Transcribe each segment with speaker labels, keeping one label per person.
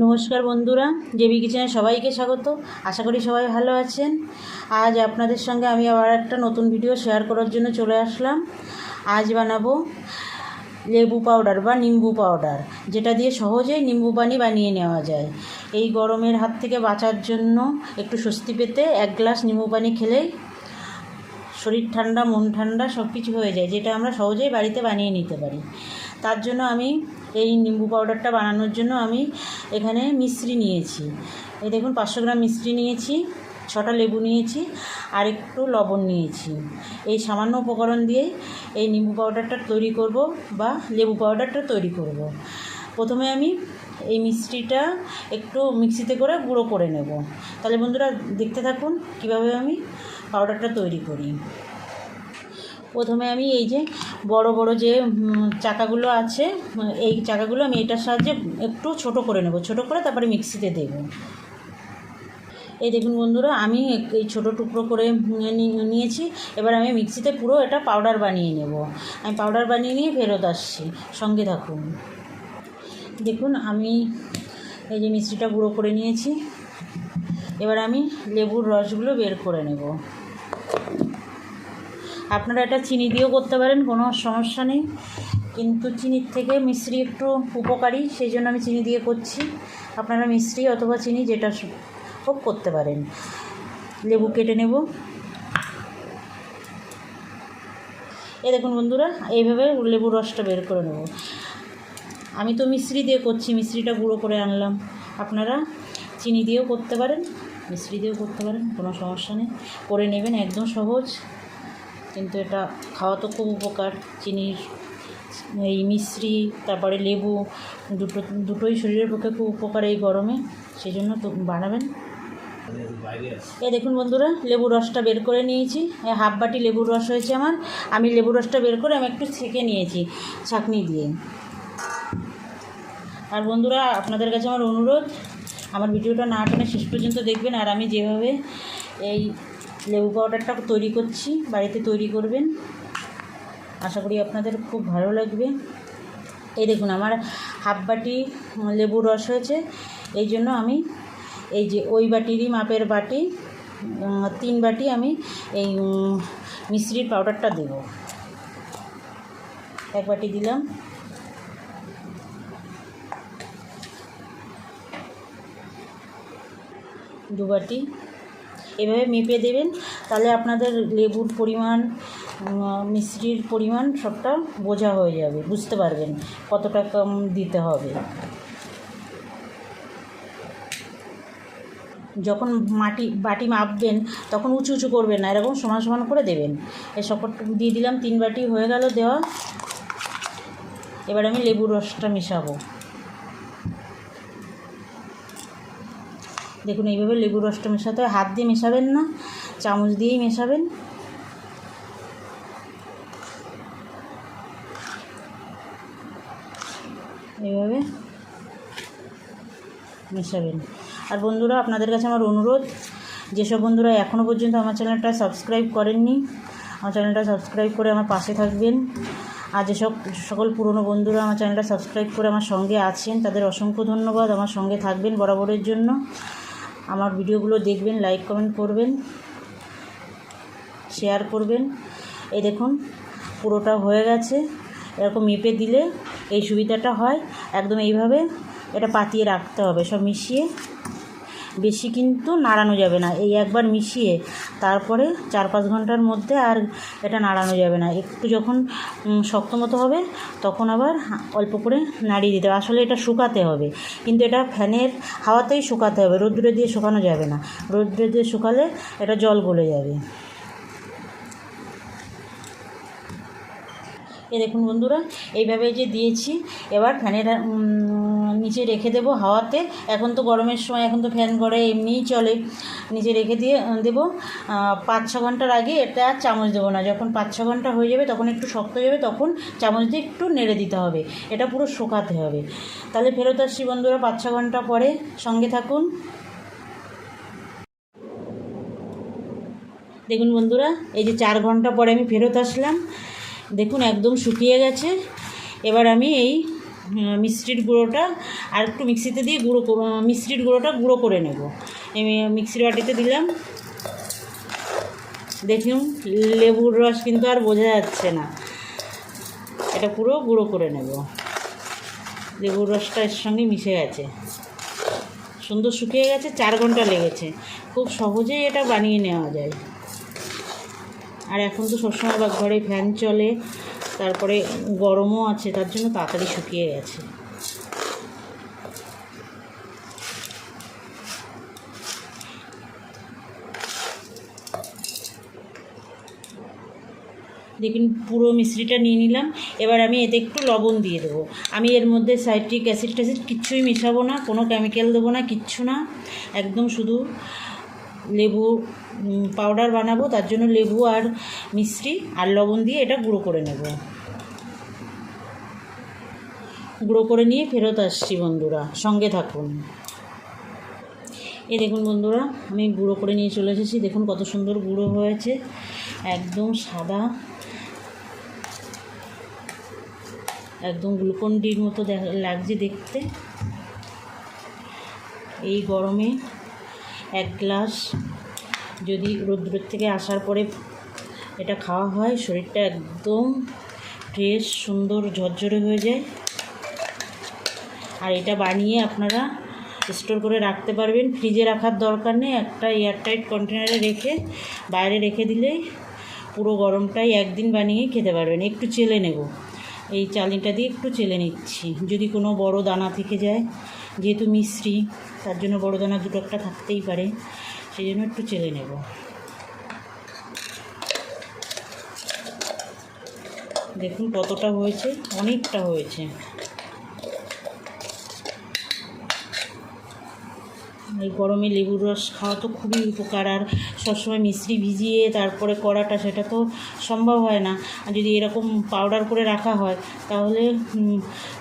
Speaker 1: নমস্কার বন্ধুরা, জেবি কিচেনে সবাইকে স্বাগত। আশা করি সবাই ভালো আছেন। আজ আপনাদের সঙ্গে আমি আবার একটা নতুন ভিডিও শেয়ার করার জন্য চলে আসলাম। আজ বানাবো লেবু পাউডার বা নিম্বু পাউডার যেটা দিয়ে সহজেই নিম্বু পানি বানিয়ে নেওয়া যায়। এই গরমের হাত থেকে বাঁচার জন্য একটু স্বস্তি পেতে এক গ্লাস নিম্বু পানি খেলেই শরীর ঠান্ডা, মন ঠান্ডা সব কিছু হয়ে যায়, যেটা আমরা সহজেই বাড়িতে বানিয়ে নিতে পারি। তার জন্য আমি এই নিম্বু পাউডারটা বানানোর জন্য আমি এখানে মিশ্রি নিয়েছি। এই দেখুন, পাঁচশো গ্রাম মিশ্রি নিয়েছি, ছটা লেবু নিয়েছি, আর একটু লবণ নিয়েছি। এই সামান্য উপকরণ দিয়েই এই নিম্বু পাউডারটা তৈরি করব বা লেবু পাউডারটা তৈরি করব। প্রথমে আমি এই মিষ্টিটা একটু মিক্সিতে করে গুঁড়ো করে নেব। তাহলে বন্ধুরা দেখতে থাকুন কীভাবে আমি পাউডারটা তৈরি করি। প্রথমে আমি এই যে বড় বড় যে চাকাগুলো আছে, এই চাকাগুলো আমি এটার সাহায্যে একটু ছোট করে নেব। ছোট করে তারপরে মিক্সিতে দেব। এই দেখুন বন্ধুরা, আমি এই ছোটো টুকরো করে নিয়েছি। এবার আমি মিক্সিতে পুরো এটা পাউডার বানিয়ে নেব। আমি পাউডার বানিয়ে নিয়ে ফেরত আসছি। সঙ্গে থাকুন। দেখুন, আমি এই যে মিষ্টিটা গুঁড়ো করে নিয়েছি। এবার আমি লেবুর রসগুলো বের করে নেব। আপনারা এটা চিনি দিয়েও করতে পারেন, কোনো সমস্যা নেই। কিন্তু চিনির থেকে মিশ্রি একটু উপকারী, সেই জন্য আমি চিনি দিয়ে করছি। আপনারা মিশ্রি অথবা চিনি যেটা হোক করতে পারেন। লেবু কেটে নেব। এ দেখুন বন্ধুরা, এইভাবে লেবুর রসটা বের করে নেব। আমি তো মিশ্রি দিয়ে করছি, মিশ্রিটা গুঁড়ো করে আনলাম। আপনারা চিনি দিয়েও করতে পারেন, মিশ্রি দিয়েও করতে পারেন, কোনো সমস্যা নেই। করে নেবেন, একদম সহজ। কিন্তু এটা খাওয়া তো খুব উপকার। চিনির এই মিশ্রি, তারপরে লেবু, দুটো, দুটোই শরীরের পক্ষে খুব উপকার এই গরমে। সেই জন্য বানাবেন। এ দেখুন বন্ধুরা, লেবুর রসটা বের করে নিয়েছি। হাফ বাটি লেবুর রস হয়েছে আমার। আমি লেবুর রসটা বের করে আমি একটু ছেঁকে নিয়েছি ছাঁকনি দিয়ে। আর বন্ধুরা, আপনাদের কাছে আমার অনুরোধ, আমার ভিডিওটা না টেনে শেষ পর্যন্ত দেখবেন। আর আমি যেভাবে এই লেবু পাউডারটা তৈরি করছি, বাড়িতে তৈরি করবেন। আশা করি আপনাদের খুব ভালো লাগবে। এই দেখুন, আমার হাফ বাটি লেবুর রস হয়েছে। এই জন্য আমি এই যে ওই বাটিরই মাপের বাটি তিন বাটি আমি এই মিশ্রির পাউডারটা দেব। এক বাটি দিলাম। দু বাটি। এভাবে মেপে দেবেন। তাহলে আপনাদের লেবুর পরিমাণ মিষ্টির পরিমাণ সবটা বোঝা হয়ে যাবে। বুঝতে পারবেন কতটা কম দিতে হবে। যখন মাটি, বাটি মাপবেন, তখন উঁচু উঁচু করবেন না, এরকম সমান সমান করে দেবেন। এই সকট দিয়ে দিলাম, তিন বাটি হয়ে গেল দেওয়া। এবার আমি লেবুর রসটা মেশাবো। দেখুন, এইভাবে লেবুর রসটা মেশাতে হয়। হাত দিয়ে মেশাবেন না, চামচ দিয়েই মেশাবেন। এইভাবে মেশাবেন। আর বন্ধুরা, আপনাদের কাছে আমার অনুরোধ, যেসব বন্ধুরা এখনও পর্যন্ত আমার চ্যানেলটা সাবস্ক্রাইব করেননি, আমার চ্যানেলটা সাবস্ক্রাইব করে আমার পাশে থাকবেন। আর যেসব, সকল পুরনো বন্ধুরা আমার চ্যানেলটা সাবস্ক্রাইব করে আমার সঙ্গে আছেন, তাদের অসংখ্য ধন্যবাদ। আমার সঙ্গে থাকবেন বরাবরের জন্য। আমার ভিডিওগুলো দেখবেন লাইক কমেন্ট করবেন শেয়ার করবেন। এই দেখুন, পুরোটা হয়ে গেছে। এরকম মেপে দিলে এই সুবিধাটা হয়। একদম এইভাবে এটা পাতিয়ে রাখতে হবে, সব মিশিয়ে। বেশি কিন্তু নাড়ানো যাবে না। এই একবার মিশিয়ে তারপরে চার পাঁচ ঘণ্টার মধ্যে আর এটা নাড়ানো যাবে না। একটু যখন শক্ত মতো হবে, তখন আবার অল্প করে নাড়িয়ে দিতে হবে। আসলে এটা শুকাতে হবে। কিন্তু এটা ফ্যানের হাওয়াতেই শুকাতে হবে। রোদ্দুরে দিয়ে শুকানো যাবে না। রোদ্দুরে দিয়ে শুকালে এটা জল গলে যাবে। এ দেখুন বন্ধুরা, এইভাবে যে দিয়েছি, এবার ফ্যানের নিচে রেখে দেবো হাওয়াতে। এখন তো গরমের সময়, এখন তো ফ্যান করে এমনিই চলে। নিচে রেখে দিয়ে দেবো। পাঁচ ছ ঘণ্টার আগে এটা আর চামচ দেবো না। যখন পাঁচ ছ ঘণ্টা হয়ে যাবে, তখন একটু শক্ত হয়ে যাবে, তখন চামচ দিয়ে একটু নেড়ে দিতে হবে। এটা পুরো শুকাতে হবে। তাহলে ফেরত আসছি বন্ধুরা পাঁচ ছ ঘণ্টা পরে। সঙ্গে থাকুন। দেখুন বন্ধুরা, এই যে চার ঘণ্টা পরে আমি ফেরত আসলাম। দেখুন, একদম শুকিয়ে গেছে। এবার আমি এই মিষ্টির গুঁড়োটা আর একটু মিক্সিতে দিয়ে গুঁড়ো মিষ্টির গুঁড়োটা গুঁড়ো করে নেব। এই, মিক্সির বাটিতে দিলাম। দেখুন, লেবুর রস কিন্তু আর বোঝা যাচ্ছে না। এটা পুরো গুঁড়ো করে নেব। লেবুর রসটা এর সঙ্গে মিশে গেছে। সুন্দর শুকিয়ে গেছে, চার ঘণ্টা লেগেছে। খুব সহজেই এটা বানিয়ে নেওয়া যায়। আর এখন তো সবসময় বা ঘরে ফ্যান চলে। তারপরে গরমও আছে, তার জন্য তাড়াতাড়ি শুকিয়ে গেছে। দেখুন, পুরো মিশ্রিটা নিয়ে নিলাম। এবার আমি এতে একটু লবণ দিয়ে দেবো। আমি এর মধ্যে সাইট্রিক অ্যাসিড ট্যাসিড কিচ্ছুই মেশাবো না, কোনো কেমিক্যাল দেবো না, কিচ্ছু না। একদম শুধু লেবু পাউডার বানাবো, তার জন্য লেবু আর মিশ্রি আর লবণ দিয়ে এটা গুঁড়ো করে নেব। গুঁড়ো করে নিয়ে ফেরত আসছি বন্ধুরা, সঙ্গে থাকুন। এই দেখুন বন্ধুরা, আমি গুঁড়ো করে নিয়ে চলে এসেছি, দেখুন কত সুন্দর গুঁড়ো হয়েছে, একদম সাদা। একদম গ্লুকন ডির মতো লাগছে দেখতে। এই গরমে এক গ্লাস। যদি রোদ্দুরের থেকে আসার পরে এটা খাওয়া হয়, শরীরটা একদম ফ্রেশ সুন্দর, ঝরঝরে হয়ে যায়। আর এটা বানিয়ে আপনারা স্টোর করে রাখতে পারবেন। ফ্রিজে রাখার দরকার নেই। একটা এয়ারটাইট কন্টেনারে রেখে, বাইরে রেখে দিলেই পুরো গরমটাই একদিন বানিয়ে খেতে পারবেন। একটু চেলে নেব। এই চালনিটা দিয়ে একটু চেলে নিচ্ছি। যদি কোনো বড় দানা থেকে যায় যেহেতু মিশ্রি তার জন্য বড় দানা দুটো একটা থাকতেই পারে, সেই জন্য একটু চেলে নেব। দেখুন কতটা হয়েছে, অনেকটা হয়েছে। এই গরমে লেবুর রস খাওয়া তো খুবই উপকার। আর সবসময় মিশ্রি ভিজিয়ে তারপরে করাটা সেটা তো সম্ভব হয় না। আর যদি এরকম পাউডার করে রাখা হয়, তাহলে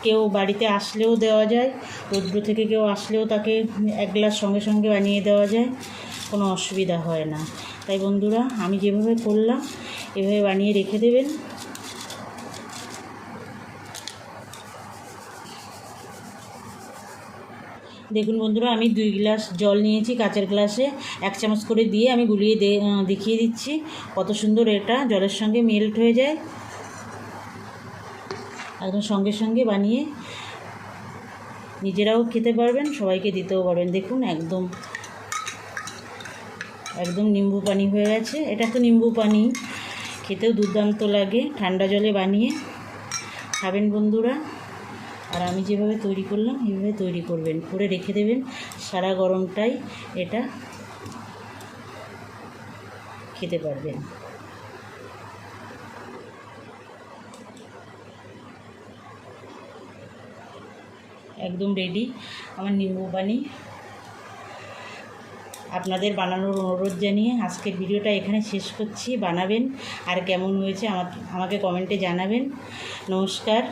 Speaker 1: কেউ বাড়িতে আসলেও দেওয়া যায়, রৌদ্র থেকে কেউ আসলেও তাকে এক গ্লাস সঙ্গে সঙ্গে বানিয়ে দেওয়া যায়, কোনো অসুবিধা হয় না। তাই বন্ধুরা, আমি যেভাবে করলাম, এভাবে বানিয়ে রেখে দেবেন। দেখুন বন্ধুরা, আমি দুই গ্লাস জল নিয়েছি কাচের গ্লাসে। এক চামচ করে দিয়ে আমি গুলিয়ে দেখিয়ে দিচ্ছি কত সুন্দর এটা, জলের সঙ্গে মেল্ট হয়ে যায়। একদম সঙ্গে সঙ্গে বানিয়ে নিজেরাও খেতে পারবেন, সবাইকে দিতেও পারবেন। দেখুন একদম একদম নিম্বু পানি হয়ে গেছে। এটা তো নিম্বু পানি, খেতেও দুর্দান্ত লাগে। ঠান্ডা জলে বানিয়ে খাবেন বন্ধুরা। আর আমি যেভাবে তৈরি করলাম, এইভাবে তৈরি করবেন। করে রেখে দেবেন সারা গরমটাই এটা খেতে পারবেন। একদম রেডি আমার নিম্বু পানি আপনাদের বানানোর অনুরোধ জানিয়ে আজকের ভিডিওটা এখানে শেষ করছি। বানাবেন আর কেমন হয়েছে আমাকে কমেন্টে জানাবেন। নমস্কার।